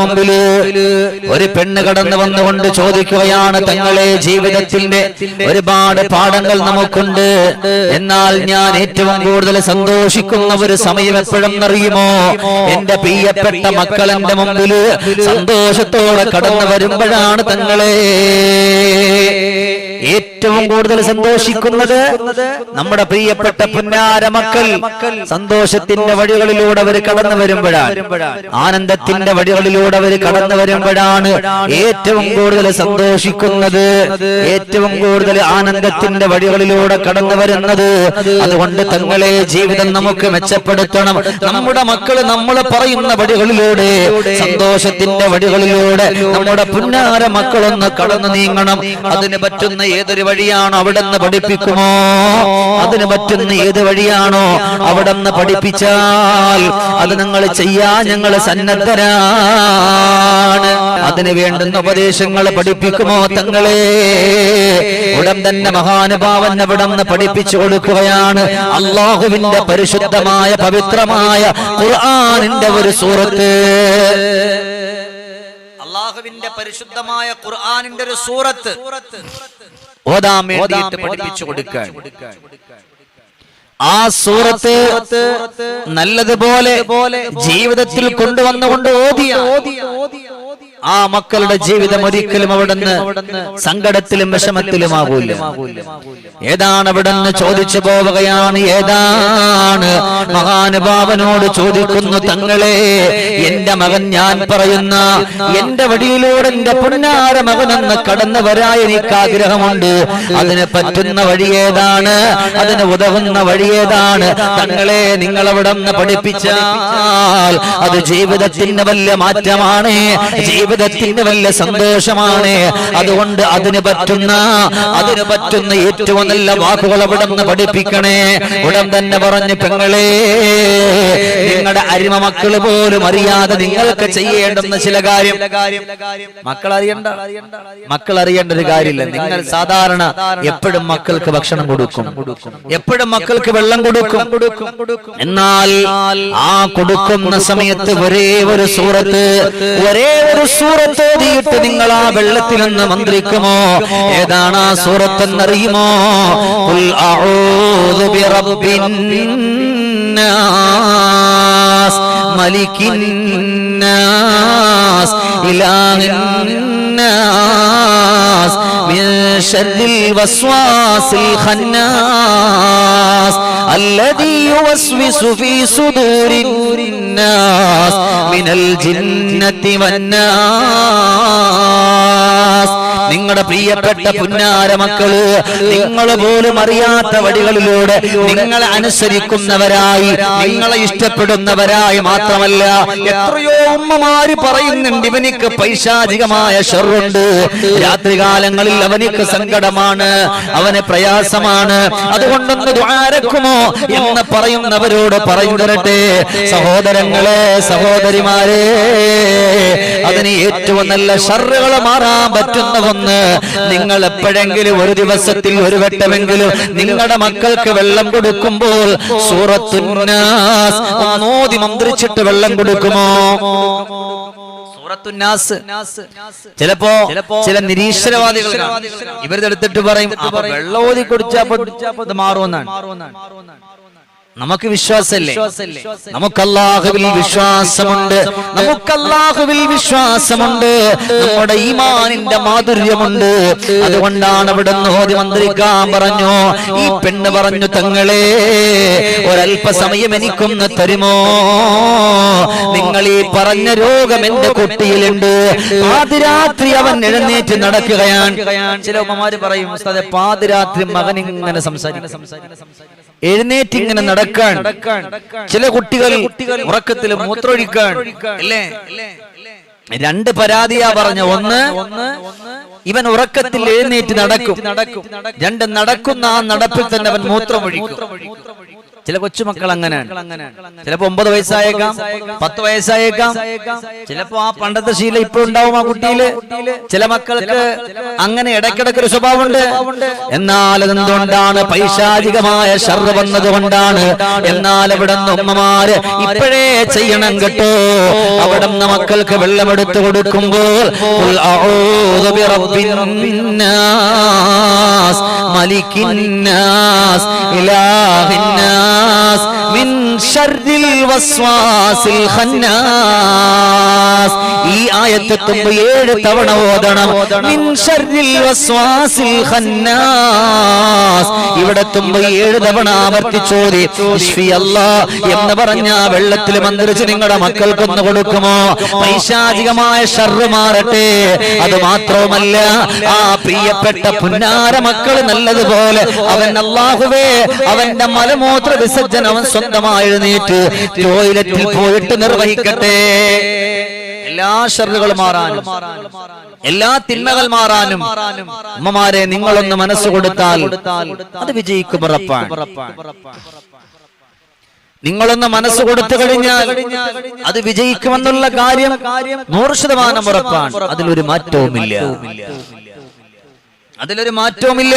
മുമ്പിൽ ഒരു പെണ്ണ് കടന്നു വന്നുകൊണ്ട് ചോദിക്കുകയാണ് തങ്ങളെ ജീവിതത്തിന്റെ ഒരുപാട് പാഠങ്ങൾ നമുക്കുണ്ട്. എന്നാൽ ഞാൻ ഏറ്റവും കൂടുതൽ സന്തോഷിക്കുന്ന ഒരു സമയം എപ്പോഴും അറിയുമോ? എന്റെ പ്രിയപ്പെട്ട മക്കൾ എന്റെ മുമ്പിൽ സന്തോഷത്തോടെ കടന്നു വരുമ്പോഴാണ് തങ്ങളെ ഏറ്റവും കൂടുതൽ സന്തോഷിക്കുന്നത് നമ്മുടെ പ്രിയപ്പെട്ട പുന്നാര മക്കൾ. സന്തോഷത്തിന്റെ വഴികളിലൂടെ അവർ കടന്നു വരുമ്പോഴാണ്. ആനന്ദത്തിന്റെ വഴികളിലൂടെ അവർ കടന്നു വരുമ്പോഴാണ് ഏറ്റവും കൂടുതൽ സന്തോഷിക്കുന്നത്. ഏറ്റവും കൂടുതൽ ആനന്ദത്തിന്റെ വഴികളിലൂടെ കടന്നു വരുന്നത്. അതുകൊണ്ട് തങ്ങളെ ജീവിതം നമുക്ക് മെച്ചപ്പെടുത്തണം. നമ്മുടെ മക്കൾ നമ്മൾ പറയുന്ന വഴികളിലൂടെ സന്തോഷത്തിന്റെ വഴികളിലൂടെ നമ്മുടെ പുന്നാര മക്കളൊന്ന് കടന്നു നീങ്ങണം. അതിന് പറ്റുന്ന ഏതൊരു വഴിയാണോ അവിടെ നിന്ന് പഠിപ്പിക്കുമോ? അതിന് പറ്റുന്ന ഏത് വഴിയാണോ അവിടെ നിന്ന് പഠിപ്പിച്ചാൽ അത് നിങ്ങൾ ചെയ്യാൻ ഞങ്ങൾ സന്നദ്ധരാണ്. അതിന് വേണ്ടുന്ന ഉപദേശങ്ങൾ പഠിപ്പിക്കുമോ തങ്ങളെ? ഉടൻ തന്നെ മഹാനുഭാവൻ അവിടെ നിന്ന് പഠിപ്പിച്ചു കൊടുക്കുകയാണ്. അള്ളാഹുവിന്റെ പരിശുദ്ധമായ പവിത്രമായ ഖുർആാനിന്റെ ഒരു സൂറത്ത്. അള്ളാഹുവിന്റെ പരിശുദ്ധമായ ഖുർആാനിന്റെ ഒരു സൂറത്ത്. ഓതാൻ വേണ്ടിയിട്ട് പഠിപ്പിച്ചു കൊടുക്കാൻ ആ സൂറത്ത് നല്ലതുപോലെ ജീവിതത്തിൽ കൊണ്ടുവന്നുകൊണ്ട് ഓതിയ ആ മക്കളുടെ ജീവിതം ഒരിക്കലും അവിടുന്ന് സങ്കടത്തിലും വിഷമത്തിലും ആകൂല ഏതാണ് അവിടുന്ന് ചോദിച്ചു പോവുകയാണ്? ഏതാണ്? മഹാനുഭാവനോട് ചോദിക്കുന്നു തങ്ങളെ എന്റെ മകൻ ഞാൻ പറയുന്ന എന്റെ വഴിയിലൂടെ എന്റെ പൊന്നാര മകനെന്ന് കടന്നു വരാൻ എനിക്ക് ആഗ്രഹമുണ്ട്. അതിന് പറ്റുന്ന വഴി ഏതാണ്? അതിന് ഉതകുന്ന വഴി ഏതാണ്? തങ്ങളെ നിങ്ങൾ അവിടെ നിന്ന് പഠിപ്പിച്ചാൽ അത് ജീവിതത്തിന് വലിയ മാറ്റമാണ്. ജീവിതത്തിന് വലിയ സന്തോഷമാണ്? അതുകൊണ്ട് അതിന് പറ്റുന്ന അതിന് പറ്റുന്ന ഏറ്റവും നല്ല വാക്കുകൾ അവിടെ നിന്ന് പഠിപ്പിക്കണേ. ഉടൻ തന്നെ പറഞ്ഞു പെങ്ങളെ നിങ്ങളുടെ അരിമ മക്കൾ പോലും അറിയാതെ നിങ്ങൾക്ക് ചെയ്യേണ്ടുന്ന ചില കാര്യം. മക്കൾ അറിയണ്ട മക്കൾ അറിയേണ്ട ഒരു കാര്യമില്ല. നിങ്ങൾ സാധാരണ എപ്പോഴും മക്കൾക്ക് ഭക്ഷണം കൊടുക്കും. എപ്പോഴും മക്കൾക്ക് വെള്ളം കൊടുക്കും. എന്നാൽ ആ കൊടുക്കുന്ന സമയത്ത് ഒരേ ഒരു സൂറത്ത് ഒരേ ഒരു സൂറത്ത് ഓതിയിട്ട് നിങ്ങൾ ആ വെള്ളത്തിൽ നിന്ന് മന്ത്രിക്കുമോ? ഏതാണ് ആ സൂറത്ത് മലിക്കിന്നാസ് ഇലാ ബിറബ്ബിൻ നാസ് മലിക്കിൻ നാസ് ഇലാഹിൻ നാസ് من شر الوسواس الخناس الذي يوسوس في صدور الناس من الجنة والناس നിങ്ങളുടെ പ്രിയപ്പെട്ട പുന്നാര മക്കള് നിങ്ങൾ പോലും അറിയാത്ത വഴികളിലൂടെ നിങ്ങളെ അനുസരിക്കുന്നവരായി നിങ്ങളെ ഇഷ്ടപ്പെടുന്നവരായി മാത്രമല്ല എത്രയോ ഉമ്മമാര് പറയുന്നുണ്ട് ഇവനിക്ക് പൈശാചികമായ ഷെറുണ്ട് രാത്രികാലങ്ങളിൽ അവനിക്ക് സങ്കടമാണ് അവന് പ്രയാസമാണ്. അതുകൊണ്ടൊന്ന് ദ്വാരക്കുമോ എന്ന് പറയുന്നവരോട് പറഞ്ഞു തരട്ടെ. സഹോദരങ്ങളെ സഹോദരിമാരെ അതിന് ഏറ്റവും നല്ല ഷറുകൾ മാറാൻ പറ്റുന്ന ഒന്ന് നിങ്ങൾ എപ്പോഴെങ്കിലും ഒരു ദിവസത്തിൽ ഒരു വട്ടമെങ്കിലും നിങ്ങളുടെ മക്കൾക്ക് വെള്ളം കൊടുക്കുമ്പോൾ സൂറത്തുന്നാസ് ഒന്നോതി മന്ത്രിച്ചിട്ട് വെള്ളം കൊടുക്കുമോ? ചിലപ്പോ ചില നിരീശ്വരവാദികൾ ഇവരിതെടുത്തിട്ട് പറയും വെള്ളം ഓതി കുടിച്ചാ മാറുമെന്നാണ്. നമുക്ക് വിശ്വാസമല്ലേ? നമുക്ക് അല്ലാഹുവിൽ വിശ്വാസമുണ്ട്. നമുക്ക് അല്ലാഹുവിൽ വിശ്വാസമുണ്ട്. നമ്മുടെ ഈമാനിന്റെ മാധുര്യമുണ്ട്. അതുകൊണ്ടാണ് അവിടെ ഓതി മന്ത്രിക്കാൻ പറഞ്ഞു. ഈ പെണ്ണ് പറഞ്ഞു തങ്ങളെ ഒരല്പസമയം എനിക്കൊന്ന് തരുമോ? നിങ്ങൾ ഈ പറഞ്ഞ രോഗം എന്റെ കുട്ടിയിലുണ്ട്. പാതിരാത്രി അവൻ എഴുന്നേറ്റ് നടക്കുകയാണ്. ചില ഉമ്മമാര് പറയും പാതിരാത്രി മകൻ ഇങ്ങനെ സംസാരിക്കും. എഴുന്നേറ്റ് ഇങ്ങനെ നടക്കാൻ. ചില കുട്ടികൾ ഉറക്കത്തിൽ മൂത്രമൊഴിക്കാൻ. അല്ലേ? രണ്ട് പരാതിയാ പറഞ്ഞ ഒന്ന് ഇവൻ ഉറക്കത്തിൽ എഴുന്നേറ്റ് നടക്കും. രണ്ട് നടക്കുന്ന ആ നടപ്പിൽ തന്നെ അവൻ മൂത്രമൊഴിക്കും. ചില കൊച്ചുമക്കൾ അങ്ങനെയാണ് ചിലപ്പോ ഒമ്പത് വയസ്സായേക്കാം പത്ത് വയസ്സായേക്കാം. ചിലപ്പോ ആ പണ്ടത്തെ ശീലം ഇപ്പൊ ഉണ്ടാവും ആ കുട്ടിയിൽ. ചില മക്കൾക്ക് അങ്ങനെ ഇടയ്ക്കിടയ്ക്ക് ഒരു സ്വഭാവമുണ്ട് എന്നാൽ അതെന്തുകൊണ്ടാണ് പൈശാചികമായ ഷർറ് വന്നത് കൊണ്ടാണ്? എന്നാൽ ഇവിടെ ഉമ്മമാര് ഇപ്പോഴേ ചെയ്യണം കേട്ടോ. അവിടെ നിന്ന് മക്കൾക്ക് വെള്ളമെടുത്തു കൊടുക്കുമ്പോൾ മലിക്കിന്നാസ് ഇലാഹിന്നാസ് മിൻ ഷർരിൽ വസ്വാസിൽ ഖന്നാസ്. ഈ ആയത്തെത്തുമ്പോ ഏഴ് തവണ ഓതണം. മിൻ ഷർരിൽ വസ്വാസിൽ ഖന്നാസ്. ഇവിടെ തുമ്പ് ഏഴ് തവണ ആവർത്തിച്ചോതി ഇശ്ഫി അല്ലാ എന്ന് പറഞ്ഞ വെള്ളത്തിൽ മന്ത്രിച്ച് നിങ്ങളുടെ മക്കൾക്കൊന്ന് കൊടുക്കുമോ? പൈശാചികമായ ഷർറ് മാറട്ടെ. അത് മാത്രവുമല്ല ആ പ്രിയപ്പെട്ട പുന്നാര മക്കൾ നല്ലതുപോലെ അവൻ അള്ളാഹുവേ അവന്റെ മലമൂത്ര വിസർജനം അവൻ സ്വന്തമായി എഴുന്നേറ്റ് ടോയ്ലറ്റിൽ പോയിട്ട് നിർവഹിക്കട്ടെ. എല്ലാ ഷറുകളും മാറാനും. എല്ലാ തിന്മകൾ മാറാനും. അമ്മമാരെ നിങ്ങളൊന്ന് മനസ്സ് കൊടുത്താൽ അത് വിജയിക്കും ഉറപ്പാണ് നിങ്ങളൊന്ന് മനസ്സ് കൊടുത്തു കഴിഞ്ഞാൽ അത് വിജയിക്കുമെന്നുള്ള കാര്യം നൂറ് ശതമാനം ഉറപ്പാണ്. അതിലൊരു മാറ്റവുമില്ല. അതിലൊരു മാറ്റവുമില്ല.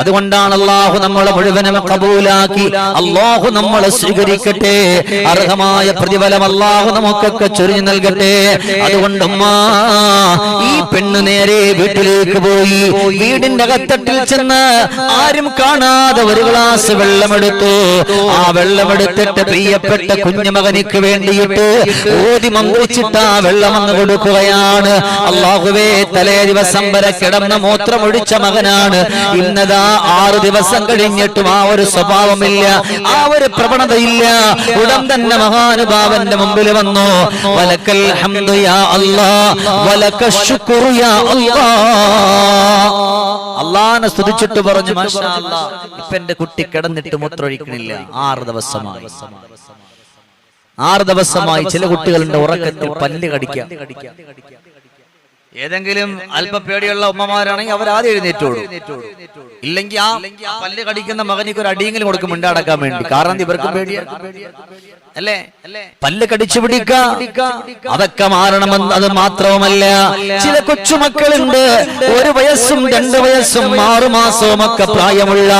അതുകൊണ്ടാണ് അള്ളാഹു നമ്മളെ മുഴുവനും കബൂലാക്കി. അള്ളാഹു നമ്മളെ സ്വീകരിക്കട്ടെ. അർഹമായ പ്രതിഫലം അള്ളാഹു നമുക്കൊക്കെ ചൊരിഞ്ഞു നൽകട്ടെ. അതുകൊണ്ട് ഈ പെണ്ണ് നേരെ വീട്ടിലേക്ക് പോയി. വീടിന്റെ അകത്തട്ടിൽ ചെന്ന് ആരും കാണാതെ ഒരു ഗ്ലാസ് വെള്ളമെടുത്തു. ആ വെള്ളമെടുത്തിട്ട് പ്രിയപ്പെട്ട കുഞ്ഞുമകനിക്ക് വേണ്ടിയിട്ട് ഓതി മന്ത്രിച്ചിട്ട് ആ വെള്ളം അങ്ങ് കൊടുക്കുകയാണ്. അള്ളാഹുവേ തലേ ദിവസം വരെ കിടന്ന മൂത്രം ഒഴിച്ച മകനാണ്. ഇന്നതാ ആറു ദിവസം കഴിഞ്ഞിട്ടും ആ ഒരു സ്വഭാവമില്ല ആ ഒരു പ്രവണതയില്ല. ഉടൻ തന്നെ മഹാനുഭാവന്റെ മുമ്പിൽ വന്നു. വലക്കൽ അള്ളാനെ സ്തുതിച്ചിട്ട് പറഞ്ഞു ഇപ്പൊ എന്റെ കുട്ടി കിടന്നിട്ട് മൂത്രമൊഴിക്കണില്ല. ആറ് ദിവസമായി. ആറ് ദിവസമായി ചില കുട്ടികളുടെ ഉറക്കത്തിൽ പല്ല് കടിക്കാം. ഏതെങ്കിലും അല്പ പേടിയുള്ള ഉമ്മമാരാണെങ്കിൽ അവർ ആദ്യം എഴുന്നേറ്റോളൂ. ഇല്ലെങ്കിൽ ആ പല്ല് കടിക്കുന്ന മകനിക്ക് ഒരു അടിയെങ്കിലും കൊടുക്കും മിണ്ടാടക്കാൻ വേണ്ടി. കാരണം ഇവർക്ക് പേടിയാ. അല്ലേ? പല്ല് കടിച്ചു പിടിക്ക അതൊക്കെ മാറണമെന്ന് അത് മാത്രവുമല്ല. ചില കൊച്ചുമക്കളുണ്ട്. ഒരു വയസ്സും രണ്ട് വയസ്സും ആറു മാസവും ഒക്കെ പ്രായമുള്ള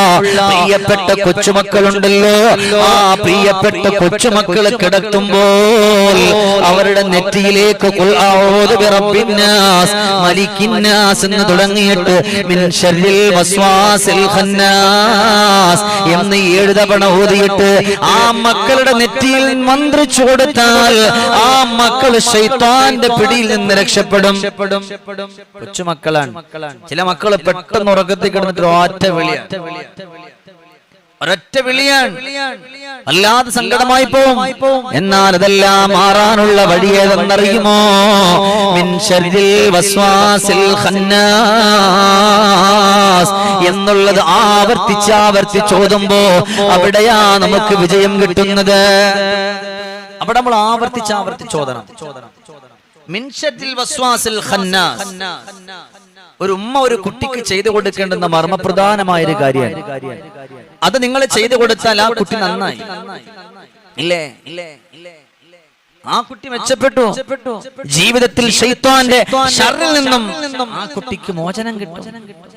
പ്രിയപ്പെട്ട കൊച്ചുമക്കളുണ്ടല്ലോ. ആ പ്രിയപ്പെട്ട കൊച്ചുമക്കൾ കിടത്തുമ്പോൾ അവരുടെ നെറ്റിയിലേക്ക് മലിക്കിന്നാസ് എന്ന് തുടങ്ങിയിട്ട് എന്ന് എഴുതപണ ഓതിയിട്ട് ആ മക്കളുടെ നെറ്റിയിൽ മന്ത്രിച്ചു കൊടുത്താൽ ആ മക്കൾ ശൈത്താന്റെ പിടിയിൽ നിന്ന് രക്ഷപ്പെടും. കൊച്ചുമക്കളാണ്. ചില മക്കൾ പെട്ടെന്ന് ഉറക്കത്തിൽ കിടന്നിട്ട് ഒറ്റ വിളിയാണ് ഒരൊറ്റ വിളിയാണ്. അല്ലാതെ സങ്കടമായി പോവും. എന്നാൽ അതെല്ലാം മാറാനുള്ള വഴി ഏതെന്നറിയുമോ എന്നുള്ളത് ആവർത്തിച്ച് ആവർത്തിച്ച് ഓതുമ്പോ അവിടെയാ നമുക്ക് വിജയം കിട്ടുന്നത്? അവിടെ നമ്മൾ ആവർത്തിച്ച് ആവർത്തിച്ച് ഓതണം മിൻ ശർരിൽ വസ്വാസിൽ ഖന്നാസ്. ഒരു ഉമ്മ ഒരു കുട്ടിക്ക് ചെയ്തു കൊടുക്കേണ്ടുന്ന മർമ്മപ്രധാനമായ ഒരു കാര്യമാണ് അത് നിങ്ങൾ ചെയ്തു കൊടുത്താൽ ആ കുട്ടി നന്നായി. ഇല്ലേ? ഇല്ലേ? ആ കുട്ടി മെച്ചപ്പെട്ടു. ജീവിതത്തിൽ ഷറിൽ നിന്നും ആ കുട്ടിക്ക് മോചനം കിട്ടും.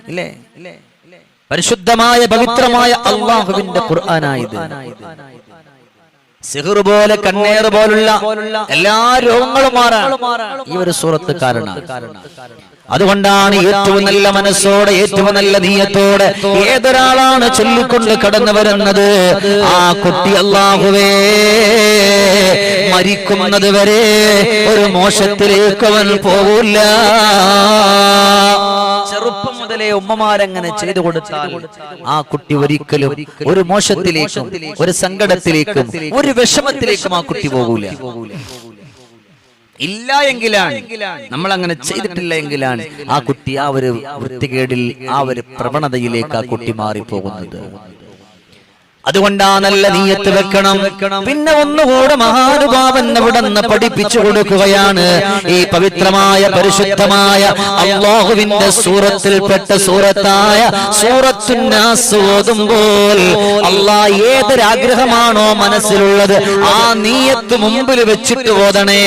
ഇല്ലേ? പരിശുദ്ധമായ പവിത്രമായ അള്ളാഹുവിന്റെ ഖുർആനായത് സിഹർ പോലെ കണ്ണേർ പോലുള്ള എല്ലാ രോഗങ്ങളും മാറാൻ ഈ ഒരു സൂറത്ത് കാരണം അതുകൊണ്ടാണ് ഏറ്റവും നല്ല മനസ്സോടെ ഏറ്റവും നല്ല നീയത്തോടെ ഏതൊരാളാണ് ചൊല്ലിക്കൊണ്ട് കടന്നു വരുന്നത് ആ കുട്ടി അള്ളാഹുവേ മരിക്കുന്നത് വരെ ഒരു മോശത്തിലേക്ക് അവൻ പോകില്ല ചെറുപ്പം മുതലേ ഉമ്മമാരങ്ങനെ ചെയ്തു കൊടുത്താൽ ആ കുട്ടി ഒരിക്കലും ഒരു മോശത്തിലേക്കും ഒരു സങ്കടത്തിലേക്കും ഒരു വിഷമത്തിലേക്കും ആ കുട്ടി പോകൂല. ഇല്ല എങ്കിലാണ് നമ്മൾ അങ്ങനെ ചെയ്തിട്ടില്ല എങ്കിലാണ് ആ കുട്ടി ആ ഒരു വൃത്തികേടിൽ ആ ഒരു പ്രവണതയിലേക്ക് ആ കുട്ടി മാറിപ്പോകുന്നത്. അതുകൊണ്ട് ആ നല്ല നീയത്ത് വെക്കണം. പിന്നെ ഒന്നുകൂടെ മഹാനുഭാവൻ അവിടെ നിന്ന് പഠിപ്പിച്ചു കൊടുക്കുകയാണ്. ഈ പവിത്രമായ പരിശുദ്ധമായ അള്ളാഹുവിന്റെ സൂറത്തിൽപ്പെട്ട സൂറത്തായ സൂറത്തുന്നാസ് ഓതുമ്പോൾ അള്ളാ ഏതൊരാഗ്രഹമാണോ മനസ്സിലുള്ളത്? ആ നീയത്ത് മുമ്പിൽ വെച്ചിട്ട് ഓതണേ.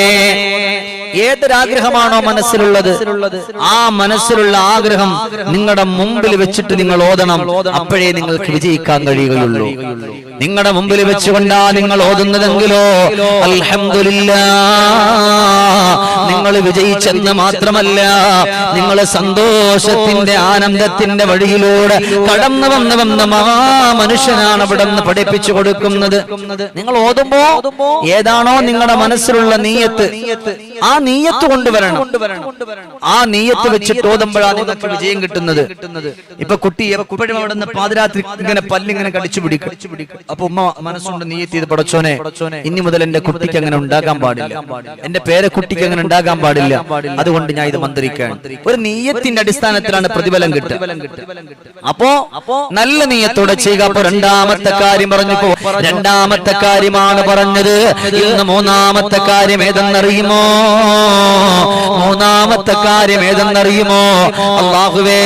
ഏതൊരാഗ്രഹമാണോ മനസ്സിലുള്ളത് ആ മനസ്സിലുള്ള ആഗ്രഹം നിങ്ങളുടെ മുമ്പിൽ വെച്ചിട്ട് നിങ്ങൾ ഓതണം. അപ്പോഴേ നിങ്ങൾക്ക് വിജയിക്കാൻ കഴിയുകയുള്ളൂ. നിങ്ങളുടെ മുമ്പിൽ വെച്ചുകൊണ്ടാ നിങ്ങൾ ഓതുന്നതെങ്കിലോ? അൽഹംദുലില്ലാ. നിങ്ങൾ വിജയിച്ചെന്ന് മാത്രമല്ല നിങ്ങൾ സന്തോഷത്തിന്റെ ആനന്ദത്തിന്റെ വഴിയിലൂടെ കടന്നു വന്ന് വന്ന മഹാമനുഷ്യനാണ് അവിടെ നിന്ന് പഠിപ്പിച്ചു കൊടുക്കുന്നത്. നിങ്ങൾ ഓതുമ്പോ ഏതാണോ നിങ്ങളുടെ മനസ്സിലുള്ള നീയത്ത്. ആ നീയത്ത് കൊണ്ടുവരണം. ആ നീയത്ത് വെച്ചിട്ട് ഓതുമ്പോഴാണ് നിങ്ങൾക്ക് വിജയം കിട്ടുന്നത്. ഇപ്പൊ കുട്ടി എപ്പോഴും അവിടെ നിന്ന് പാതിരാത്രി ഇങ്ങനെ പല്ലിങ്ങനെ കടിച്ചു പിടിക്കും. അപ്പൊ ഉമ്മ മനസ്സുകൊണ്ട് നീയത്ത് ചെയ്ത് പടച്ചോനെ ഇനി മുതൽ എന്റെ കുട്ടിക്ക് അങ്ങനെ ഉണ്ടാകാൻ പാടില്ല. എന്റെ പേരെ കുട്ടിക്ക് അങ്ങനെ ഉണ്ടാകാൻ പാടില്ല. അതുകൊണ്ട് ഞാൻ ഇത് മന്ത്രിക്കാൻ ഒരു നീയത്തിന്റെ അടിസ്ഥാനത്തിലാണ് പ്രതിഫലം കിട്ടുക. അപ്പോ നല്ല നീയത്തോടെ ചെയ്യുക. അപ്പൊ രണ്ടാമത്തെ കാര്യം പറഞ്ഞപ്പോ രണ്ടാമത്തെ കാര്യമാണ് പറഞ്ഞത്. ഇന്ന് മൂന്നാമത്തെ കാര്യം ഏതെന്നറിയുമോ? മൂന്നാമത്തെ കാര്യം ഏതെന്നറിയുമോ? അള്ളാഹുവേ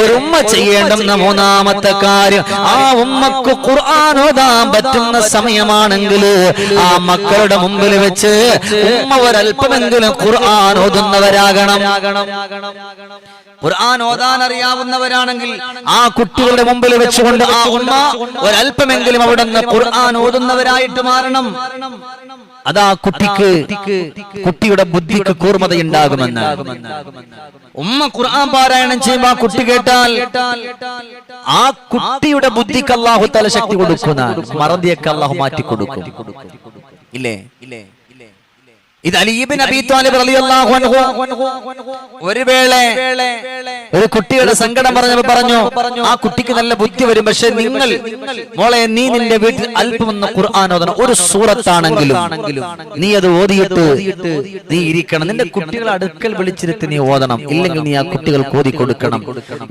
ഒരു ഉമ്മ ചെയ്യേണ്ടുന്ന മൂന്നാമത്തെ കാര്യം ആ ഉമ്മക്ക് ഖുർആൻ ഓതാൻ പറ്റുന്ന സമയമാണെങ്കിൽ ആ മക്കളുടെ മുമ്പിൽ വെച്ച് ഉമ്മ ഒരല്പമെങ്കിലും ഖുർആൻ ഓതുന്നവരാകണം. ഖുർആൻ ഓതാൻ അറിയാവുന്നവരാണെങ്കിൽ ആ കുട്ടികളുടെ മുമ്പിൽ വെച്ചുകൊണ്ട് ആ ഉമ്മ ഒരല്പമെങ്കിലും അവിടെ നിന്ന് ഖുർആൻ ഓതുന്നവരായിട്ട് മാറണം. അതാ കുട്ടിക്ക് കുട്ടിയുടെ ബുദ്ധിക്ക് കൂർമതയുണ്ടാകുമെന്ന് ഉമ്മ ഖുർആൻ പാരായണം ചെയ്യുമ്പോ ആ കുട്ടി കേട്ടാൽ ആ കുട്ടിയുടെ ബുദ്ധിക്ക് അള്ളാഹു തല ശക്തി കൊടുക്കുന്ന മറതിയൊക്കെ അള്ളാഹു മാറ്റി കൊടുക്കും ഇല്ലേ? ഇല്ലേ? ഇത് അലീബിൻ അബി താലിബ് റളിയല്ലാഹു അൻഹു ഒരു വേള ഒരു കുട്ടിയുടെ സങ്കടം പറഞ്ഞപ്പോ പറഞ്ഞു ആ കുട്ടിക്ക് നല്ല ബുദ്ധി വരും പക്ഷെ നിങ്ങൾ മോളെ നീ നിന്റെ വീട്ടിൽ അല്പം ഒന്ന് ഖുർആൻ ഓതണം. ഒരു സൂറത്താണെങ്കിലും നീ അത് ഓതിയിട്ട് നീ ഇരിക്കണം. നിന്റെ കുട്ടികളെ അടുക്കൽ വിളിച്ചിരുത്തി നീ ഓതണം. ഇല്ലെങ്കിൽ നീ ആ കുട്ടികൾക്ക് ഓതി കൊടുക്കണം.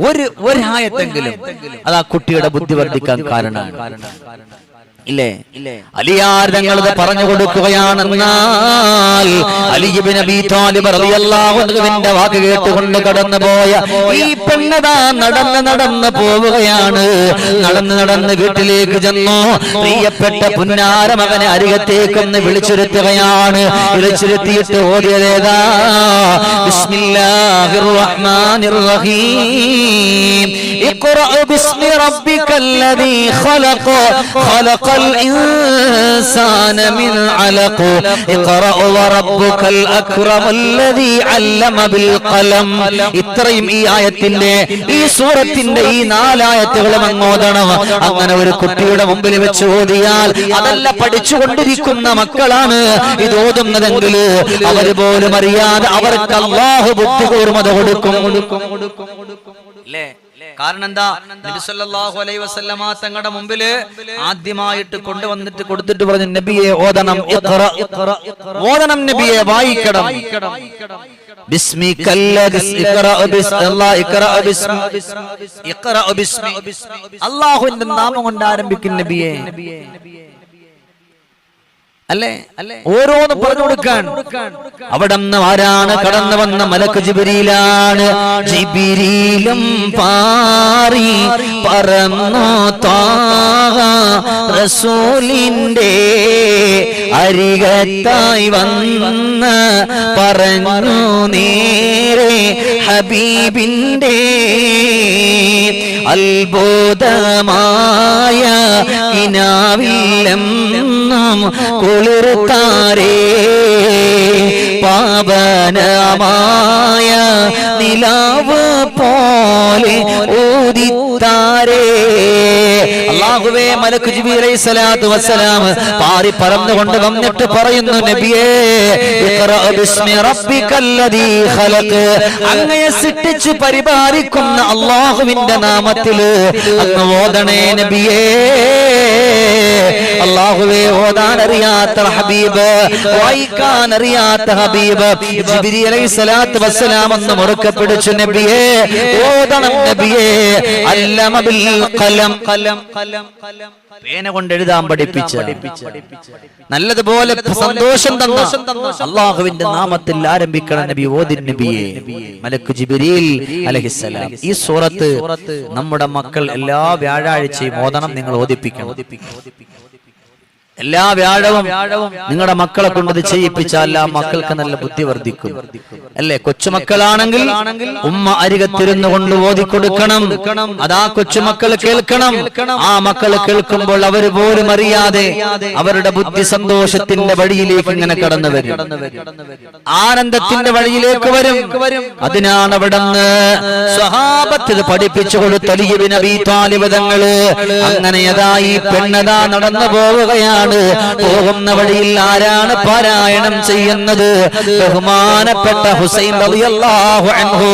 ഒരു ഒരായത്തെങ്കിലും അത് ആ കുട്ടിയുടെ ബുദ്ധി വർദ്ധിക്കാൻ കാരണമാണ്. ഇല്ലേ? അലിയാർ ഞങ്ങൾ പറഞ്ഞു കൊടുക്കുകയാണെന്നാൽ അലിബിൻ അബി താലിബ് റളിയല്ലാഹു അൻഹുവിന്റെ വാക്ക് കേട്ടുകൊണ്ട് കടന്നു പോയ ഈ പെണ്ണതാ നടന്ന് നടന്ന് പോവുകയാണ്. നടന്ന് നടന്ന് വീട്ടിലേക്ക് ചെന്നു. പ്രിയപ്പെട്ട പുന്നാര മകനെ അരികത്തേക്കൊന്ന് വിളിച്ചിരുത്തുകയാണ്. വിളിച്ചിരുത്തിയിട്ട് ഓതിയതേതാ? ബിസ്മില്ലാഹിർ റഹ്മാനിർ റഹീം ഇഖ്റഅ ബിസ്മി റബ്ബിക്കല്ലദീ ഖലഖ. ഖലഖ الإنسان من علق اقرأ وربك الأكرم الذي علم بالقلم ഇത്രയും ഈ ആയത്തിന്റെ ഈ സൂറത്തിന്റെ ഈ നാലായത്തുകളും അങ്ങോതണം അങ്ങനെ ഒരു കുട്ടിയുടെ മുമ്പിൽ വെച്ച് ഓതിയാൽ അതല്ല പഠിച്ചുകൊണ്ടിരിക്കുന്ന മക്കളാണ് ഇത് ഓതുന്നതെങ്കിൽ അവർ പോലും അറിയാതെ അവർക്ക് അള്ളാഹു ബുദ്ധി കൂർമത കൊടുക്കും അല്ലേ കാരണം എന്താ സല്ലല്ലാഹു അലൈഹി വസല്ലമ തങ്ങളുടെ മുമ്പിൽ ആദ്യമായിട്ട് കൊണ്ടുവന്നിട്ട് കൊടുത്തിട്ട് പറഞ്ഞു നബിയെ ഓതണം ഓതണം നബിയെ വായിക്കണം. ബിസ്മി. അല്ലാഹുവിന്റെ നാമം കൊണ്ട് ആരംഭിക്കും നബിയെ. അല്ലേ? ഓരോന്ന് പറഞ്ഞു കൊടുക്കാൻ. അവിടെ നിന്ന് ആരാണ് കടന്നു വന്ന മലക്ക് ജിബിരിയിലാണ്. ജിബിരിയിലും പാറി പറന്നു റസൂലിന്റെ അരികത്തായി വന്ന് പറഞ്ഞു നേരെ ഹബീബിന്റെ അത്ഭുതമായ ഇനാവില്ലെന്നും കുളിർത്താരേ പാവനമായ നിലാവ് പോലെ ഊതിത്താരേ അള്ളാഹുവേ മലക്ക് ജിബി അലൈഹി സ്വലാത്തു വസ്സലാം പാറി പറന്നുകൊണ്ട് വന്നിട്ട് പറയുന്നു നബിയേ ഇഖ്റ ബിസ്മി റബ്ബിക്കല്ലദീ ഖലഖ്. അങ്ങയെ സൃഷ്ടിച്ച് പരിപാലിക്കുന്ന അള്ളാഹുവിന്റെ നാമത്തിൽ അങ്ങ് ഓതണേ നബിയേ. അള്ളാഹുവേ ഓതാൻ അറിയാത്ത ഹബീബ് വായിക്കാൻ അറിയാത്ത ഹബീബ് ജിബിരി അലൈഹി സ്വലാത്തു വസ്സലാം എന്ന് മുറുക്കെ പിടിച്ചു നബിയേ ഓതണം നബിയേ അല്ലമ ബിൽ ഖലം. പേന കൊണ്ട് എഴുതാൻ പഠിപ്പിച്ച. നല്ലതുപോലെ സന്തോഷം തന്ന അള്ളാഹുവിന്റെ നാമത്തിൽ ആരംഭിക്കണം നബി ഓദിൻ നബിയെ. മലക്കു ജിബിരിൽ അലഹിസ്സലാം ഈ സൂറത്ത് നമ്മുടെ മക്കൾ എല്ലാ വ്യാഴാഴ്ചയും ഓതണം നിങ്ങൾ ഓദിപ്പിക്കണം എല്ലാ വ്യാഴവും നിങ്ങളുടെ മക്കളെ കൊണ്ട് അത് ചെയ്യിപ്പിച്ചാൽ ആ മക്കൾക്ക് നല്ല ബുദ്ധി വർദ്ധിക്കും. അല്ലേ? കൊച്ചുമക്കളാണെങ്കിൽ ഉമ്മ അരികത്തിരുന്നു കൊണ്ട് ഓതിക്കൊടുക്കണം അതാ കൊച്ചുമക്കൾ കേൾക്കണം. ആ മക്കൾ കേൾക്കുമ്പോൾ അവർ പോലും അറിയാതെ അവരുടെ ബുദ്ധി സന്തോഷത്തിന്റെ വഴിയിലേക്ക് ഇങ്ങനെ കടന്നു വരും. ആനന്ദത്തിന്റെ വഴിയിലേക്ക് വരും. അതിനാണ് അവിടെ സ്വഹാബത്ത് ഇത് പഠിപ്പിച്ചു കൊടുത്ത അങ്ങനെ അതാ ഈ പെണ്ണതാ നടന്നു പോവുകയാണ്. പോകുന്ന വഴിയിൽ ആരാണ് പാരായണം ചെയ്യുന്നത്? ബഹുമാനപ്പെട്ട ഹുസൈൻ റളിയല്ലാഹു അൻഹു.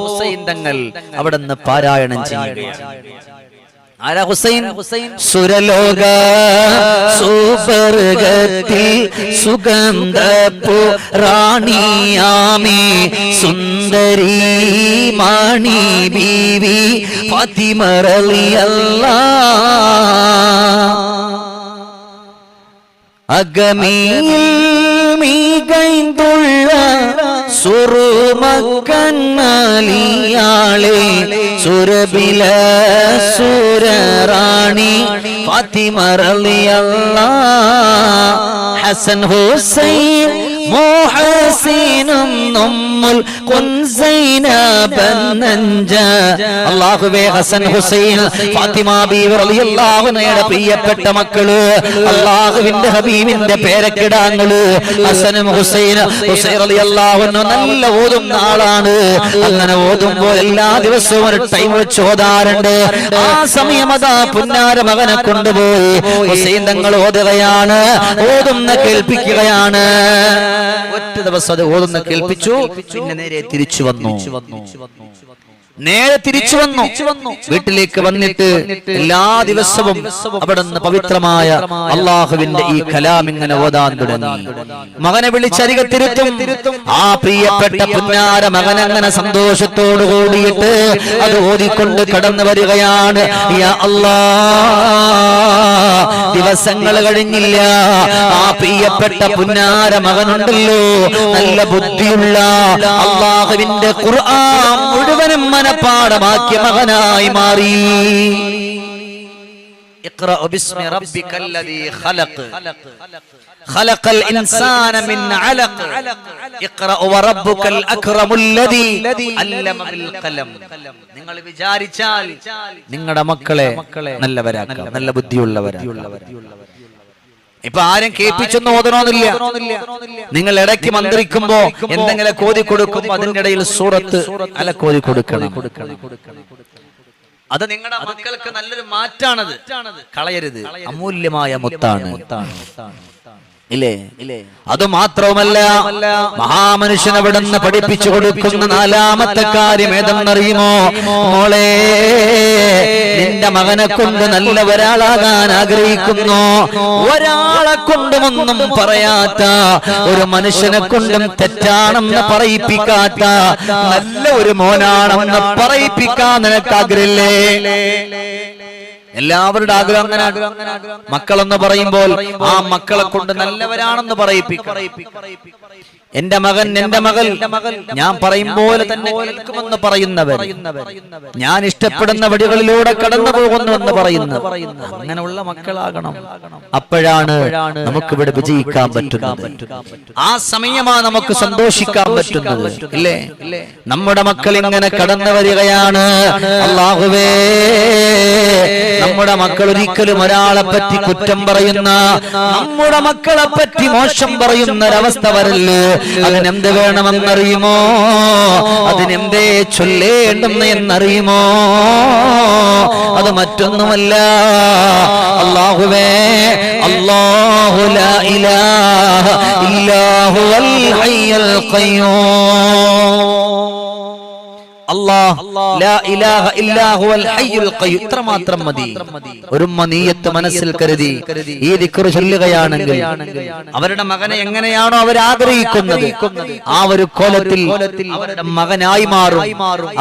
ഹുസൈൻ തങ്ങൾ അവിടെ നിന്ന് പാരായണം ചെയ്യുക ആരാ ഹുസൈൻ? സുരലോക സുവർഗത്തിൽ സുഗന്ധപ്പൂ റാണിയാമി സുന്ദരി മാണി ബീവി ഫാത്തിമറളിയല്ല അകമിയിൽ മീകൈന്തുള്ള സുറുമക്കന്നാലിയാളെ സുരബില സുരറാണി ഫാത്തിമറളിയല്ല. ഹസൻ ഹുസൈൻ മോഹസീനും നമ്മുൽ കൊൻസൈനബന്നഞ്ച അല്ലാഹുവേ ഹസൻ ഹുസൈൻ ഫാത്തിമ ബീവി റളിയല്ലാഹു അൻഹയുടെ പ്രിയപ്പെട്ട മക്കൾ അല്ലാഹുവിന്റെ ഹബീബിന്റെ പേരക്കിടാങ്ങൾ ഹസനും ഹുസൈൻ ഹുസൈൻ റളിയല്ലാഹു അൻഹു നല്ല ഓതുന്ന ആളാണ് അങ്ങനെ ഓതുമ്പോൾ എല്ലാ ദിവസവും ഒരു ടൈം വെച്ച് ഓതാറുണ്ട് ആ സമയം അതാ പുന്നാര മകനെ കൊണ്ടുപോയി. ഹുസൈൻ തങ്ങൾ ഓതുകയാണ് ഓതുന്ന കേൾപ്പിക്കുകയാണ്. ഒറ്റ ദിവസം അത് ഓതുന്ന കേൾപ്പിച്ചു. പിന്നെ നേരെ തിരിച്ചു വന്നു. നേരെ തിരിച്ചു വന്നു. വീട്ടിലേക്ക് വന്നിട്ട് എല്ലാ ദിവസവും അവിടെ നിന്ന് പവിത്രമായ അള്ളാഹുവിന്റെ ഈ കലാം ഇങ്ങനെ ഓതാൻ തുടങ്ങി. മകനെ വിളിച്ചരികത്തിരുത്തും ആ പ്രിയപ്പെട്ട പുന്നാര മകൻ അങ്ങനെ സന്തോഷത്തോടു കൂടിയിട്ട് അത് ഓതിക്കൊണ്ട് കടന്നു വരികയാണ്. ദിവസങ്ങൾ കഴിഞ്ഞില്ല. ആ പ്രിയപ്പെട്ട പുന്നാര മകനുണ്ടല്ലോ. നല്ല ബുദ്ധിയുള്ള അള്ളാഹുവിന്റെ ഖുർആൻ മുഴുവനും മനപ്പാടമാക്കിയ മകനായി മാറി اقرأ باسم ربك الذي خلق خلق الإنسان من علق اقرأ وربك الأكرم الذي علم بالقلم നിങ്ങൾ വിചാരിച്ചാൽ നിങ്ങളുടെ മക്കളെ നല്ലവരാക്കാം നല്ല ബുദ്ധിയുള്ളവരാക്കാം ഇപ്പൊ ആരും കേൾപ്പിച്ചൊന്നും ഓതണമെന്നില്ല. നിങ്ങൾ ഇടയ്ക്ക് മന്ത്രിക്കുമ്പോ എന്തെങ്കിലും കോതി കൊടുക്കും അതിനിടയിൽ സൂറത്ത് അല്ല കോതി കൊടുക്കണം. അത് നിങ്ങളുടെ മക്കൾക്ക് നല്ലൊരു മാറ്റാണത്. കളയരുത്. അമൂല്യമായ മുത്താണ് മുത്താണ് മുത്താണ്. ഇല്ലേ? അത് മാത്രവുമല്ല മഹാമനുഷ്യൻ അവിടുന്ന് പഠിപ്പിച്ചു കൊടുക്കുന്ന നാലാമത്തെ കാര്യം ഏതെന്നറിയുമോ? മോളെ നിന്റെ മകനെ കൊണ്ട് നല്ല ഒരാളാകാൻ ആഗ്രഹിക്കുന്നു. ഒരാളെ കൊണ്ടും ഒന്നും പറയാത്ത ഒരു മനുഷ്യനെ കൊണ്ടും തെറ്റാണെന്ന് പറയിപ്പിക്കാത്ത നല്ല ഒരു മോനാണെന്ന് പറയിപ്പിക്കാൻ നിനക്ക് ആഗ്രഹമില്ലേ? എല്ലാവരുടെ ആഗ്രഹം അങ്ങനെ മക്കളെന്ന് പറയുമ്പോൾ ആ മക്കളെ കൊണ്ട് നല്ലവരാണെന്ന് പറയിപ്പിക്കും എന്റെ മകൻ എന്റെ മകൾ ഞാൻ പറയും പോലെ തന്നെ കേൾക്കുമെന്ന് പറയുന്നവർ ഞാൻ ഇഷ്ടപ്പെടുന്ന വഴികളിലൂടെ കടന്നു പോകുന്നു എന്ന് പറയുന്നു. അങ്ങനെയുള്ള മക്കളാകണം. അപ്പോഴാണ് നമുക്ക് ഇവിടെ വിജയിക്കാൻ പറ്റുന്നത്. ആ സമയമാണ് നമുക്ക് സന്തോഷിക്കാൻ പറ്റുന്നത്. ഇല്ലേ? നമ്മുടെ മക്കൾ ഇങ്ങനെ കടന്നു വരികയാണ്. അള്ളാഹുവേ നമ്മുടെ മക്കൾ ഒരിക്കലും ഒരാളെ പറ്റി കുറ്റം പറയുന്ന നമ്മുടെ മക്കളെ പറ്റി മോശം പറയുന്ന ഒരവസ്ഥ വരല്ലേ അതിനെന്ത് വേണമെന്നറിയുമോ? അതിനെന്തേ ചൊല്ലേണ്ടെന്ന് എന്നറിയുമോ? അത് മറ്റൊന്നുമല്ല. അള്ളാഹുവേ ലാ ഇലാഹ ഇല്ലാ ഹുവൽ ഹയ്യൽ അല്ലാഹ് ലാ ഇലാഹ ഇല്ലാ ഹുവൽ ഹയ്യുൽ ഖയ്യൂം ഇത്ര മാത്രം മതി. ഒരു നീയത്ത് മനസ്സിൽ കരുതി ഈ ദിക്ർ ചൊല്ലുകയാണെങ്കിൽ അവരുടെ മകനെ എങ്ങനെയാണോ അവർ ആഗ്രഹിക്കുന്നത്? ആ ഒരു കോലത്തിൽ അവരുടെ മകനായി മാറും.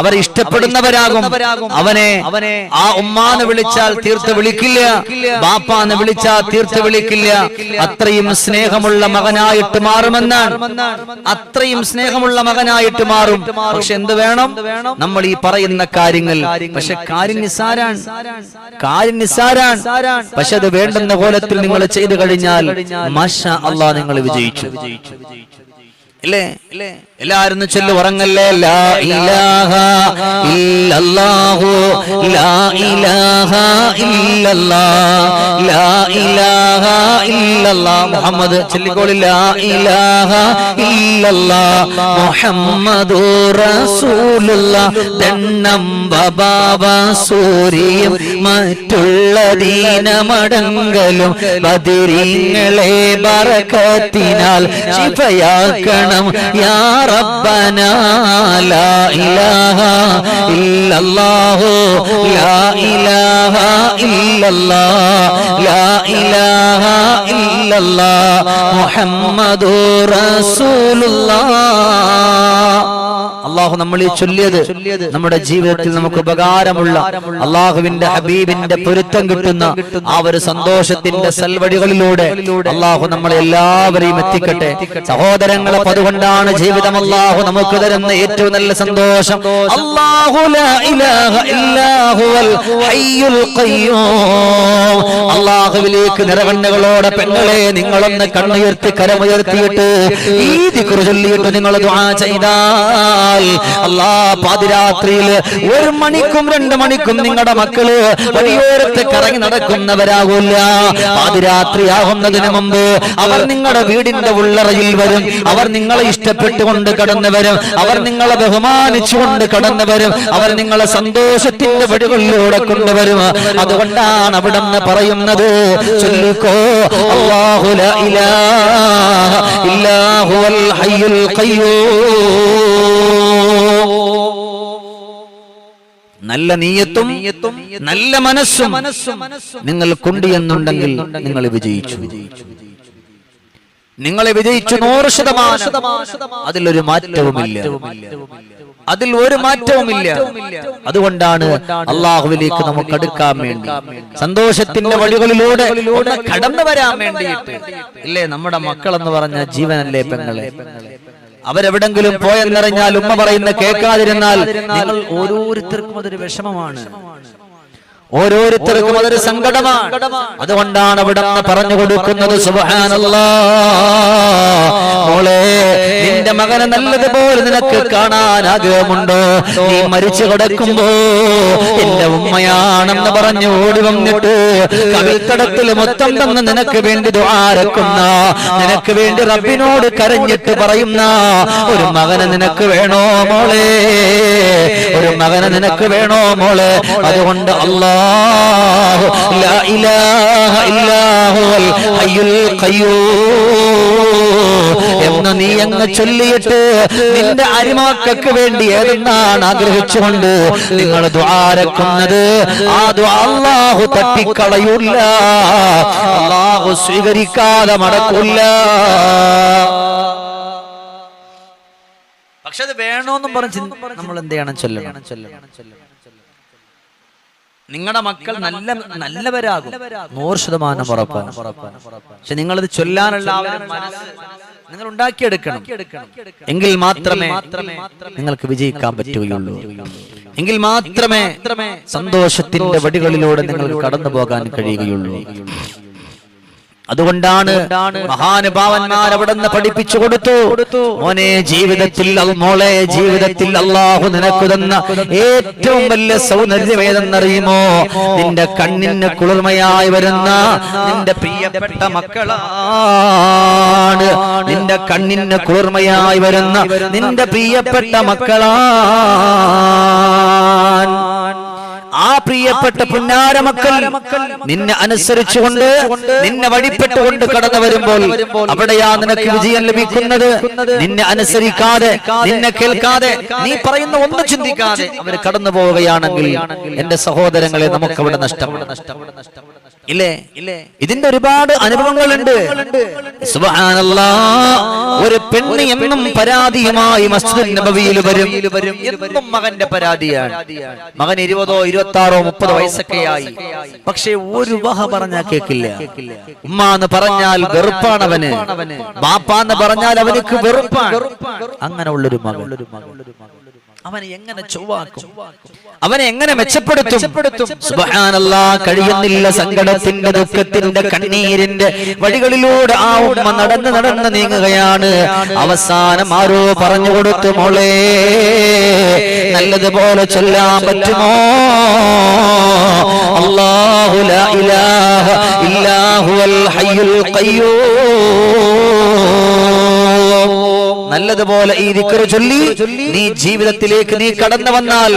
അവർ ഇഷ്ടപ്പെടുന്നവരാകും. അവനെ ആ ഉമ്മാനെ വിളിച്ചാൽ തീർത്ത് വിളിക്കില്ല. ബാപ്പാനെ വിളിച്ചാൽ തീർത്ത് വിളിക്കില്ല. അത്രയും സ്നേഹമുള്ള മകനായിട്ട് മാറുമെന്നാണ്. അത്രയും സ്നേഹമുള്ള മകനായിട്ട് മാറും. പക്ഷെ എന്ത് വേണം? നമ്മൾ ഈ പറയുന്ന കാര്യങ്ങൾ പക്ഷെ കാര്യം നിസാരാൻ കാര്യം നിസാരാൻ പക്ഷെ അത് വേണ്ടുന്ന കോലത്തിൽ നിങ്ങൾ ചെയ്തു കഴിഞ്ഞാൽ മഷ അള്ളാഹ് നിങ്ങൾ വിജയിച്ചു. ഇല്ലേ എല്ലാരും ചെല്ലു ഉറങ്ങല്ലേ? ലാ ഇലാഹ ഇല്ലല്ലാഹു. ലാ ഇലാഹ ഇല്ലല്ലാഹ് ലാ ഇലാഹ ഇല്ലല്ലാഹ് മുഹമ്മദ് ചെല്ലിക്കോളി. ലാ ഇലാഹ ഇല്ലല്ലാഹ് മുഹമ്മദു റസൂലുള്ള. തെണ്ണം ബബാബ സൂര്യം മറ്റുള്ള ദീനമടങ്കലും ബദിരിങ്ങളെ ബറക്കത്തിനാൽ ശിഫയാക്കണം യാ റബ്ബന ലാ ഇലാഹ ഇല്ലല്ലാഹു ലാ ഇലാഹ ഇല്ലല്ലാഹ് ലാ ഇലാഹ ഇല്ലല്ലാഹ് മുഹമ്മദു റസൂലുള്ളാഹ് അള്ളാഹു നമ്മൾ ഈ ചൊല്ലിയത് നമ്മുടെ ജീവിതത്തിൽ നമുക്ക് ഉപകാരമുള്ള അള്ളാഹുവിന്റെ ഹബീബിന്റെ പൊരുത്തം കിട്ടുന്ന ആ ഒരു സന്തോഷത്തിന്റെ സൽവടികളിലൂടെ അള്ളാഹു നമ്മളെ എല്ലാവരെയും എത്തിക്കട്ടെ. സഹോദരങ്ങളെ അതുകൊണ്ടാണ് ജീവിതം അള്ളാഹു നമുക്ക് തരുന്ന ഏറ്റവും നല്ല സന്തോഷം. അള്ളാഹുവിലേക്ക് നിറകണ്ണുകളോടെ പെങ്ങളെ നിങ്ങളൊന്ന് കണ്ണുയർത്തി കരമുയർത്തിയിട്ട് ഈ ദിക്റ് ചൊല്ലിയിട്ട് നിങ്ങൾ ചെയ്താൽ പാതിരാത്രിയിൽ ഒരു മണിക്കും രണ്ട് മണിക്കും നിങ്ങളുടെ മക്കൾ വഴിയോരത്ത് കറങ്ങി നടക്കുന്നവരാകൂല പാതിരാത്രി ആകുന്നതിന് മുമ്പ് അവർ നിങ്ങളുടെ വീടിന്റെ ഉള്ളറയിൽ വരും. അവർ നിങ്ങളെ ഇഷ്ടപ്പെട്ടുകൊണ്ട് കടന്നു വരും അവർ നിങ്ങളെ ബഹുമാനിച്ചുകൊണ്ട് കടന്നു വരും അവർ നിങ്ങളെ സന്തോഷത്തിന്റെ വഴികളിലൂടെ കൊണ്ടുവരും. അതുകൊണ്ടാണ് അവിടെ നിന്ന് പറയുന്നത്. ചൊല്ലിക്കോ ഹയ്യുൽ നല്ല നീയത്തും നല്ല മനസ്സും നിങ്ങൾ കൊണ്ടുവന്നുണ്ടെങ്കിൽ നിങ്ങൾ വിജയിച്ചു. നിങ്ങളെ വിജയിച്ചു നൂറ് ശതമാനം. അതിലൊരു മാറ്റവുമില്ല. അതിൽ ഒരു മാറ്റവുമില്ല. അതുകൊണ്ടാണ് അള്ളാഹുവിലേക്ക് നമുക്ക് അടുക്കാൻ വേണ്ടി. സന്തോഷത്തിന്റെ വഴികളിലൂടെ കടന്നു വരാൻ വേണ്ടിയിട്ട്. ഇല്ലേ നമ്മുടെ മക്കൾ എന്ന് പറഞ്ഞ ജീവനല്ലേ പെങ്ങളെ? അവരെവിടെങ്കിലും പോയെന്നറിഞ്ഞാൽ ഉമ്മ പറയുന്ന കേൾക്കാതിരുന്നാൽ നിങ്ങൾ ഓരോരുത്തർക്കും അതൊരു വിഷമമാണ്. ഓരോരുത്തർക്കും അതൊരു സങ്കടമാണ്. അതുകൊണ്ടാണ് അവിടെ പറഞ്ഞു കൊടുക്കുന്നത് മോളെ നിന്റെ മകനെ നല്ലതുപോലെ നിനക്ക് കാണാൻ ആഗ്രഹമുണ്ടോ. നീ മരിച്ചു കിടക്കുമ്പോ എന്റെ ഉമ്മയാണെന്ന് പറഞ്ഞു ഓടി വന്നിട്ട് കവിൽത്തടത്തിൽ മൊത്തം തന്ന് നിനക്ക് വേണ്ടി ദ്വാരക്കുന്ന നിനക്ക് വേണ്ടി റബ്ബിനോട് കരഞ്ഞിട്ട് പറയുന്ന ഒരു മകനെ നിനക്ക് വേണോ മോളെ? ഒരു മകനെ നിനക്ക് വേണോ മോളെ? അതുകൊണ്ട് അല്ലാഹു لا إله إلا هو الحي القيوم. എന്ന് നീ അങ്ങ് ചൊല്ലിയിട്ട് നിന്റെ അരിമാക്കൾക്ക് വേണ്ടി ഏതെന്നാണ് ആഗ്രഹിച്ചുകൊണ്ട് നിങ്ങൾ ദ്വാരക്കുന്നത് ആ ദ്വാ അല്ലാഹു തട്ടിക്കളയൂല്ല അല്ലാഹു സ്വീകരിക്കാതെ മടക്കൂല്ല പക്ഷെ അത് വേണോന്നും പറഞ്ഞ് നമ്മൾ എന്ത് ചെയ്യണം? ചൊല്ലണം. നിങ്ങളുടെ മക്കൾ നല്ല നല്ലവരാകും. നൂറ് ശതമാനം ഉറപ്പാണ്. പക്ഷെ നിങ്ങളത് ചൊല്ലാനുള്ള നിങ്ങൾ ഉണ്ടാക്കിയെടുക്കണം. എങ്കിൽ മാത്രമേ നിങ്ങൾക്ക് വിജയിക്കാൻ പറ്റുകയുള്ളൂ. എങ്കിൽ മാത്രമേ സന്തോഷത്തിന്റെ വടികളിലൂടെ നിങ്ങൾക്ക് കടന്നു പോകാൻ കഴിയുകയുള്ളൂ. അതുകൊണ്ടാണ് മഹാനുഭാവന്മാർ അവിടെ നിന്ന് പഠിപ്പിച്ചു കൊടുത്തു. മോനെ ജീവിതത്തിൽ മോളെ ജീവിതത്തിൽ അള്ളാഹു നിനക്ക് തന്ന ഏറ്റവും വലിയ സൗന്ദര്യം ഏതെന്നറിയുമോ നിന്റെ കണ്ണിന് കുളിർമയായി വരുന്ന നിന്റെ പ്രിയപ്പെട്ട മക്കളാണ്. നിന്റെ കണ്ണിന് കുളിർമയായി വരുന്ന നിന്റെ പ്രിയപ്പെട്ട മക്കളാണ്. ആ പ്രിയപ്പെട്ട പുന്നാര മക്കൾ നിന്നെ അനുസരിച്ചുകൊണ്ട് നിന്നെ വഴിപ്പെട്ടുകൊണ്ട് കടന്നു വരുമ്പോൾ അവിടെയാ നിനക്ക് വിജയം ലഭിക്കുന്നത്. നിന്നെ അനുസരിക്കാതെ നിന്നെ കേൾക്കാതെ നീ പറയുന്ന ഒന്നും ചിന്തിക്കാതെ അവർ കടന്നു പോവുകയാണെങ്കിൽ എന്റെ സഹോദരങ്ങളെ നമുക്ക് അവിടെ നഷ്ടം ഇല്ലേ? ഇതിന്റെ ഒരുപാട് അനുഭവങ്ങളുണ്ട്. ഒരു പെണ്ണ് എന്നും പരാതിയുമായി മസ്ജിദ് നബവിയിൽ വരും. എന്നും മകന്റെ പരാതിയാണ്. മകൻ ഇരുപതോ ഇരുപത്തി ആറോ മുപ്പതോ വയസ്സൊക്കെയായി പക്ഷെ ഒരു വഹ പറഞ്ഞാൽ കേൾക്കില്ല. ഉമ്മ എന്ന് പറഞ്ഞാൽ വെറുപ്പാണ് അവന് ബാപ്പ എന്ന് പറഞ്ഞാൽ അവനക്ക് വെറുപ്പാണ്. അങ്ങനെ ഉള്ളൊരു മകൻ. അവനെ എങ്ങനെ ചൊവ്വാക്കും? അവനെ എങ്ങനെ മെച്ചപ്പെടുത്തും? കഴിയുന്നില്ല സങ്കടത്തിന്റെ ദുഃഖത്തിന്റെ കണ്ണീരിന്റെ വഴികളിലൂടെ ആ ഉമ്മ നടന്ന് നടന്ന് നീങ്ങുകയാണ്. അവസാനം ആരോ പറഞ്ഞു കൊടുത്തു മോളെ നല്ലതുപോലെ ചൊല്ലാൻ പറ്റുമോ? അല്ലാഹു ലാ ഇലാഹ ഹയ്യുൽ ഖയ്യൂം. നല്ലതുപോലെ ഈ ദിക്കറ് ചൊല്ലി നീ ജീവിതത്തിലേക്ക് നീ കടന്നു വന്നാൽ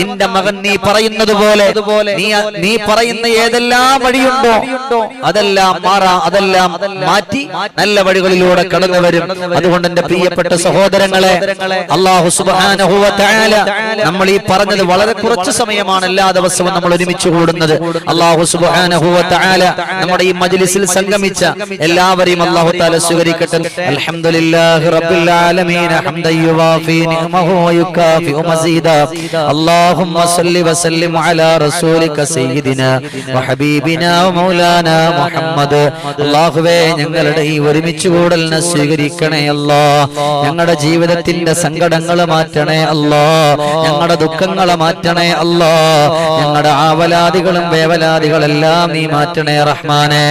നിന്റെ മകൻ നീ പറയുന്നത് പോലെ നീ പറയുന്ന ഏതെല്ലാം വഴിയുണ്ടോ അതെല്ലാം മാറാ അതെല്ലാം മാറ്റി നല്ല വഴികളിലൂടെ കടന്നു വരും. അതുകൊണ്ട് എന്റെ പ്രിയപ്പെട്ട സഹോദരങ്ങളെ അള്ളാഹു സുബ്ഹാനഹു വ തആല നമ്മൾ ഈ പറഞ്ഞത് വളരെ കുറച്ച് സമയമാണ് എല്ലാ ദിവസവും നമ്മൾ ഒരുമിച്ച് കൂടുന്നത്. അള്ളാഹു സുബ്ഹാനഹു വ തആല നമ്മുടെ ഈ മജ്ലിസിൽ സംഗമിച്ച എല്ലാവരെയും അള്ളാഹു താല സ്വീകരിക്കട്ടെ. റബ്ബിൽ العالمين حمدا يوافي نعمه ويكافئ مزيدا اللهم صل وسلم على رسولك سيدنا وحبيبنا ومولانا محمد അള്ളാഹുവേ ഞങ്ങളുടെ ഈ ഒരുമിച്ച് കൂടലിനെ സ്വീകരിക്കണേ അല്ലാ ഞങ്ങളുടെ ജീവിതത്തിന്റെ സങ്കടങ്ങൾ മാറ്റണേ അല്ലാ ഞങ്ങളുടെ ദുഃഖങ്ങളെ മാറ്റണേ അല്ലാ ഞങ്ങളുടെ ആവലാദികളും വേവലാദികളെല്ലാം നീ മാറ്റണേ റഹ്മാനെ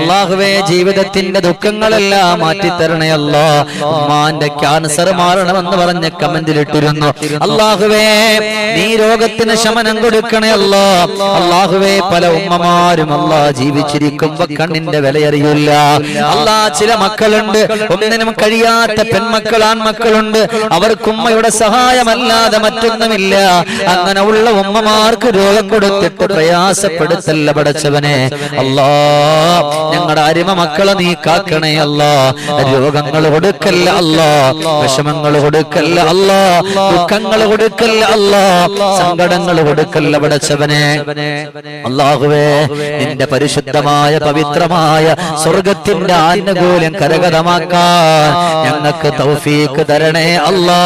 അള്ളാഹുവേ ജീവിതത്തിന്റെ ദുഃഖങ്ങളെല്ലാം മാറ്റിത്തരണേ അല്ലാ ഉമ്മാന്റെ ക്യാൻസർ മാറണമെന്ന് പറഞ്ഞ് കമന്റിലിട്ടിരുന്നു. അള്ളാഹുവേ നീ രോഗത്തിന് ശമനം കൊടുക്കണേ അല്ലാ. അള്ളാഹുവേ പല ഉമ്മമാരും അല്ലാ ജീവിച്ചിരിക്കുമ്പോ കണ്ണിന്റെ വിലയറിയില്ല. അല്ലാ ചില മക്കളുണ്ട്. ഒന്നിനും കഴിയാത്ത പെൺമക്കൾ ആൺമക്കളുണ്ട്. അവർക്ക് ഉമ്മയുടെ സഹായമല്ലാതെ മറ്റൊന്നുമില്ല. അങ്ങനെ ഉള്ള ഉമ്മമാർക്ക് രോഗം കൊടുത്തിട്ട് പ്രയാസപ്പെടുത്തല്ല പടച്ചവനെ. അല്ലാ ഞങ്ങളുടെ അരിമ മക്കളെ നീ കാക്കണേ അല്ലാ. രോഗങ്ങൾ കൊടുക്കല്ല അല്ലാ. വിഷമങ്ങൾ കൊടുക്കല്ല അല്ലാ ദുഃഖങ്ങൾ കൊടുക്കല്ല അല്ലാ സങ്കടങ്ങൾ കൊടുക്കല്ല പടച്ചവനെ. അള്ളാഹുവേ നിന്റെ പരിശുദ്ധമായ പവിത്രമായ സ്വർഗത്തിന്റെ ആനുകൂല്യം കരകതമാക്കാൻ ഞങ്ങൾക്ക് തൗഫീക്ക് തരണേ അല്ലാ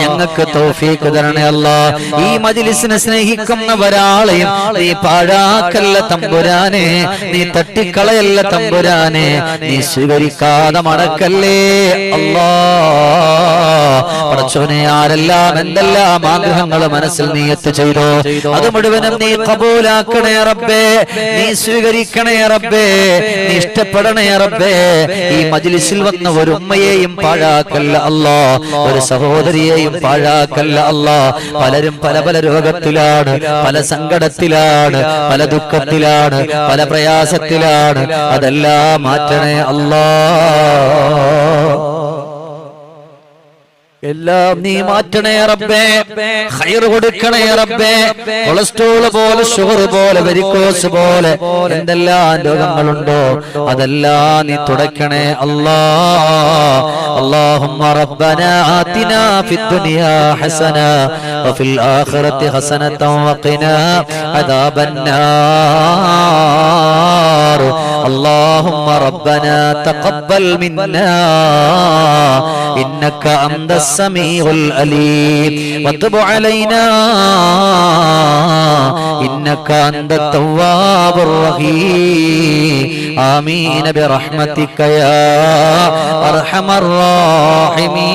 ഞങ്ങൾക്ക് തോഫീക്ക് തരണേ അല്ല. ഈ മജിലിസിനെ സ്നേഹിക്കുന്ന ഒരാളെയും നീ പാഴാക്കല്ല തമ്പുരാനെ. നീ തട്ടിക്കളയല്ല തമ്പുരാനെ. നീ സ്വീകരിക്കാതെ മടക്കല്ലേ അല്ലാ. പടച്ചോനെ ആരെല്ലാം എന്തെല്ലാം ആഗ്രഹങ്ങൾ മനസ്സിൽ നീ എത്തു ചെയ്തോ അത് മുഴുവനും നീ കബൂലാക്കണേ റബ്ബേ. നീ സ്വീകരിക്കണേ റബ്ബേ. നീ ഇഷ്ടപ്പെടണേ റബ്ബേ. ഈ മജിലിസിൽ വന്ന ഒരു ഉമ്മയെയും പാഴാക്കല്ല അല്ലോ. ഒരു സഹോദരിയെയും പാഴാക്കല്ല അല്ല. പലരും പല പല രോഗത്തിലാണ് പല സങ്കടത്തിലാണ് പല ദുഃഖത്തിലാണ് പല പ്രയാസത്തിലാണ്. അതെല്ലാം മാറ്റണേ അല്ലാ. എല്ലാം നീ മാറ്റണേ റബ്ബേ ഹൈർ കൊടുക്കണേ റബ്ബേ കൊളസ്ട്രോൾ പോലെ ഷുഗർ പോലെ വെരിക്കോസ് പോലെ എന്തെല്ലാം രോഗങ്ങളുണ്ടോ അതെല്ലാം നീ തുടയ്ക്കണേ അല്ലാ اللهم ربنا آتنا في الدنيا حسنة وفي الآخرة حسنة وقنا عذاب النار اللهم ربنا تقبل منا إنك أنت السميع الأليم وتب علينا إنك أنت التواب الرحيم آمين برحمتك يا أرحم الراحمين